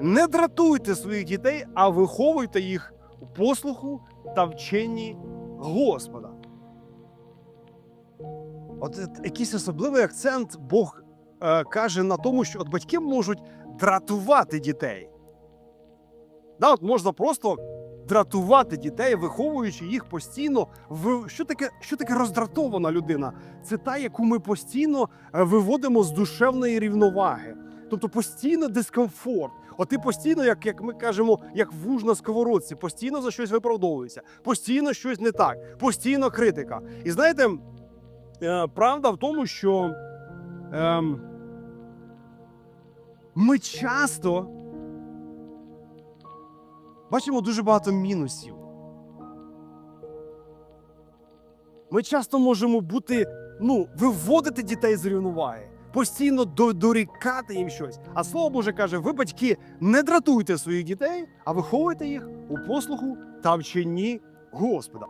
не дратуйте своїх дітей, а виховуйте їх у послуху та вченні Господа. От якийсь особливий акцент Бог е, каже на тому, що от батьки можуть дратувати дітей. Да, от можна просто дратувати дітей, виховуючи їх постійно. В що таке, що таке роздратована людина? Це та, яку ми постійно е, виводимо з душевної рівноваги. Тобто постійно дискомфорт. От ти постійно, як, як ми кажемо, як вуж на сковородці, постійно за щось виправдовуєшся, постійно щось не так, постійно критика. І знаєте, е, правда в тому, що ем, ми часто бачимо дуже багато мінусів. Ми часто можемо бути, ну, виводити дітей з рівноваги, постійно дорікати їм щось. А слово Боже каже: ви, батьки, не дратуйте своїх дітей, а виховуйте їх у послуху та вченні Господа.